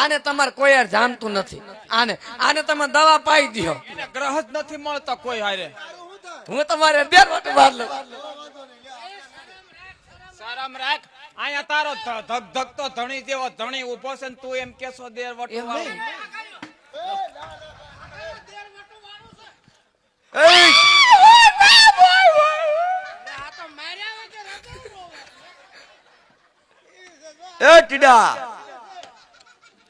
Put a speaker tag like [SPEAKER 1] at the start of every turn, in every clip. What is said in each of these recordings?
[SPEAKER 1] આને તમારે કોઈ યાર જાણતું નથી. આને આને તમે દવા પાઈ દો
[SPEAKER 2] ગ્રહ જ નથી મળતો કોઈ હારે.
[SPEAKER 1] હું તમારે બે રોટી બહાર લઉં.
[SPEAKER 2] સારામ રાખ. અહીંયા તારો ધક ધક તો ધણી જેવો ધણી ઊભો છે ને તું એમ કેસો દેર વટુ!
[SPEAKER 3] એ ટીડા.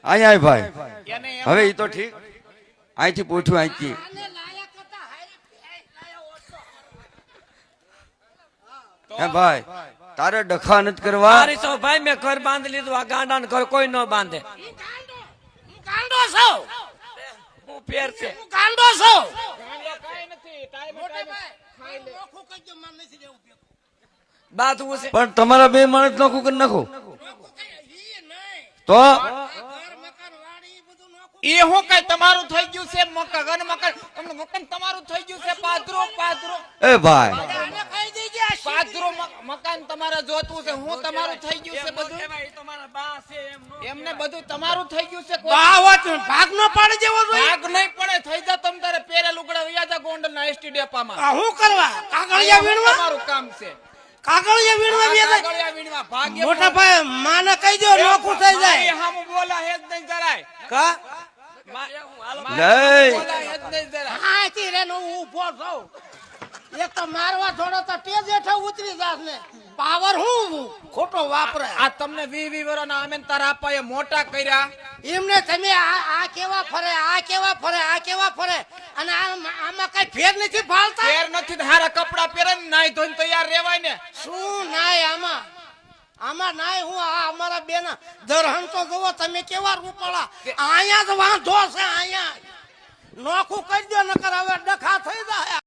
[SPEAKER 3] અહીંયા આય ભાઈ. હવે એ તો ઠીક. અહીંથી પૂછ્યું અહીંથી હે ભાઈ તારે ડખા નથી કરવા?
[SPEAKER 1] મારી સૌ ભાઈ મેં ઘર બાંધી લીધું આ ગાંડા ઘર કોઈ ન બાંધે.
[SPEAKER 4] ગાંડો સૌ
[SPEAKER 1] હું ફેર છે.
[SPEAKER 4] હું ગાંડો છે.
[SPEAKER 3] પણ તમારા બે માણસ નોખું કરી નાખો.
[SPEAKER 4] નોખું કઈ ઈ નહીં.
[SPEAKER 3] તો
[SPEAKER 4] આ ઘર, મકાન, વાડી, ઈ બધું નોખું.
[SPEAKER 2] એ હું કઈ તમારું થઈ ગયું છે? મકાન ઘર તમને મકાન તમારું થઈ ગયું છે? પાદરો પાદરો.
[SPEAKER 3] એ ભાઈ.
[SPEAKER 4] આને ખાઈ દેજે, આ
[SPEAKER 2] પાદરો મકાન તમારે જોતું છે? હું તમારું થઈ ગયું છે બધું? એમને બધું તમારું થઈ ગયું છે?
[SPEAKER 4] બાવત ભાગ નો પાડી દેવો જોઈએ.
[SPEAKER 2] ભાગ નહીં પડે. થઈ જા તમ તારે પેરે લુગડા વ્યાજા ગોંડલ ના એસટી ડેપામાં.
[SPEAKER 4] હું કરવા? કાગળિયા વીણવા?
[SPEAKER 2] તમારું કામ છે.
[SPEAKER 4] કાગળિયા વીણવા બે.
[SPEAKER 2] કાગળિયા વીણવા ભાગ્ય
[SPEAKER 4] મોટા ભાઈ માને કહી દો નોખું થઈ જાય.
[SPEAKER 2] હામું બોલા હે જ નહીં જરાય
[SPEAKER 4] કા? રે હું એક તો મારવા થોડો તો ઉતરી જાસ ને. પાવર હું ખોટો વાપરે.
[SPEAKER 2] આ તમને વી વી વરોના અમે તારા અપાએ મોટા કર્યા.
[SPEAKER 4] એમને તમે આ આ કેવા ફરે આ કેવા ફરે આ કેવા ફરે? અને આ- આમાં કઈ ફેર નથી ફાલતા?
[SPEAKER 2] ફેર નથી તો હારા કપડા પહેરે ને નાઈ ધોઈને તૈયાર રહેવાય ને.
[SPEAKER 4] શું નાય આમાં? આમાં નાય હું આ અમારા બેન ધરહણ તો જોવો તમે કેવા રૂપાળા. અહીંયા જ વાંધો છે અહીંયા. નોખું કરી દો નકર હવે ડખા થઈ જાય.